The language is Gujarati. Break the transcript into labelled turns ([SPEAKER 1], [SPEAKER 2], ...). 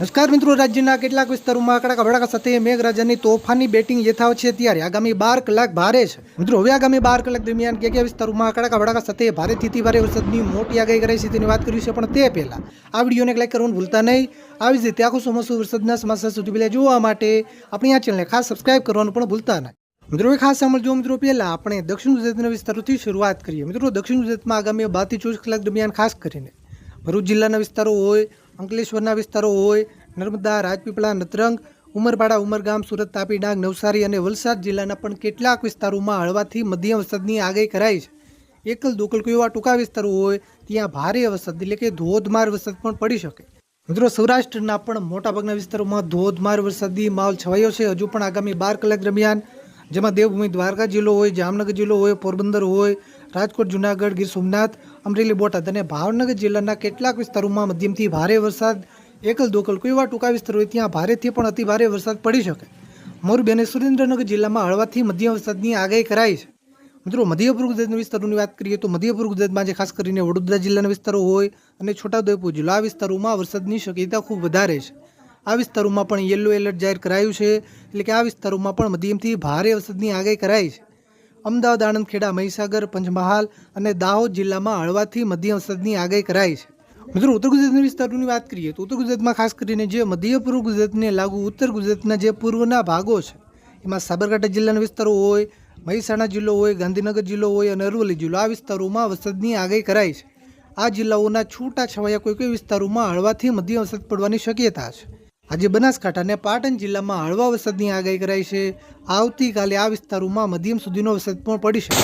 [SPEAKER 1] નમસ્કાર મિત્રો, રાજ્યના કેટલાક વિસ્તારોમાં કડાકા ભડાકા સાથે મેઘરાજાની તોફાની બેટિંગ યથાવત છે ત્યારે આગામી બાર કલાક ભારે છે. મિત્રો, હવે આગામી બાર કલાક દરમિયાન કે કયા વિસ્તારોમાં કડાકા ભડાકા સાથે ભારેથી અતિ ભારે વરસાદની મોટી આગાહી કરાઈ છે તેની વાત કરી છે પણ તે પહેલાં આ વિડીયોને લાઈક કરવાનું ભૂલતા નહીં. આવી જ રીતે આખું ચોમાસું વરસાદના સમાચાર સુધી પહેલાં જોવા માટે આપણી આ ચેનલને ખાસ સબસ્ક્રાઇબ કરવાનું પણ ભૂલતા નહીં. મિત્રો ખાસ સાંભળજો મિત્રો, પહેલાં આપણે દક્ષિણ ગુજરાતના વિસ્તારોથી શરૂઆત કરીએ. મિત્રો, દક્ષિણ ગુજરાતમાં આગામી બારથી ચોવીસ કલાક દરમિયાન ખાસ કરીને ભરૂચ જિલ્લાના વિસ્તારો હોય અંકલેશ્વરના વિસ્તારો હોય, નર્મદા, રાજપીપળા, નતરંગ, ઉમરપાડા, ઉમરગામ, સુરત, તાપી, ડાંગ, નવસારી અને વલસાડ જિલ્લાના પણ કેટલાક વિસ્તારોમાં હળવાથી મધ્યમ વરસાદની આગાહી કરાઈ છે. એકલ દોકલ કોઈ એવા ટૂંકા વિસ્તારો હોય, ત્યાં ભારે વરસાદ એટલે કે ધોધમાર વરસાદ પણ પડી શકે. મિત્રો, સૌરાષ્ટ્રના પણ મોટાભાગના વિસ્તારોમાં ધોધમાર વરસાદી માહોલ છવાયો છે. હજુ પણ આગામી બાર કલાક દરમિયાન જેમાં દેવભૂમિ દ્વારકા જિલ્લો હોય, જામનગર જિલ્લો હોય, પોરબંદર હોય, રાજકોટ, જુનાગઢ, ગીર સોમનાથ, અમરેલી, બોટાદ અને ભાવનગર જિલ્લાના કેટલાક વિસ્તારોમાં મધ્યમથી ભારે વરસાદ એકલ દોકલ કોઈ એવા ટૂંકા વિસ્તાર હોય ત્યાં ભારેથી પણ અતિ ભારે વરસાદ પડી શકે. મોરબી અને સુરેન્દ્રનગર જિલ્લામાં હળવાથી મધ્યમ વરસાદની આગાહી કરાઈ છે. મિત્રો, મધ્ય પૂર્વ ગુજરાતના વિસ્તારોની વાત કરીએ તો મધ્ય પૂર્વ ગુજરાતમાં જે ખાસ કરીને વડોદરા જિલ્લાના વિસ્તારો હોય અને છોટાઉદેપુર જિલ્લા વિસ્તારોમાં વરસાદની શક્યતા ખૂબ વધારે છે. આ વિસ્તારોમાં પણ યલો એલર્ટ જાહેર કરાયું છે. એટલે કે આ વિસ્તારોમાં પણ મધ્યમથી ભારે વરસાદની આગાહી કરાઈ છે. અમદાવાદ આણંદ ખેડા મહીસાગર, પંચમહાલ અને દાહોદ જિલ્લામાં હળવાથી મધ્યમ વરસાદની આગાહી કરાઈ છે. મિત્રો, ઉત્તર ગુજરાતના વિસ્તારોની વાત કરીએ તો ઉત્તર ગુજરાતમાં ખાસ કરીને જે મધ્ય પૂર્વ ગુજરાતને લાગુ ઉત્તર ગુજરાતના જે પૂર્વના ભાગો છે, એમાં સાબરકાંઠા જિલ્લાના વિસ્તારો હોય, મહેસાણા જિલ્લો હોય, ગાંધીનગર જિલ્લો હોય અને અરવલ્લી જિલ્લો, આ વિસ્તારોમાં વરસાદની આગાહી કરાઈ છે. આ જિલ્લાઓના છૂટા છવાયા કોઈ કોઈ વિસ્તારોમાં હળવાથી મધ્યમ વરસાદ પડવાની શક્યતા છે. આજે બનાસકાંઠા અને પાટણ જિલ્લામાં હળવા વરસાદની આગાહી કરાઈ છે. આવતીકાલે આ વિસ્તારોમાં મધ્યમ સુધીનો વરસાદ પણ પડી શકે.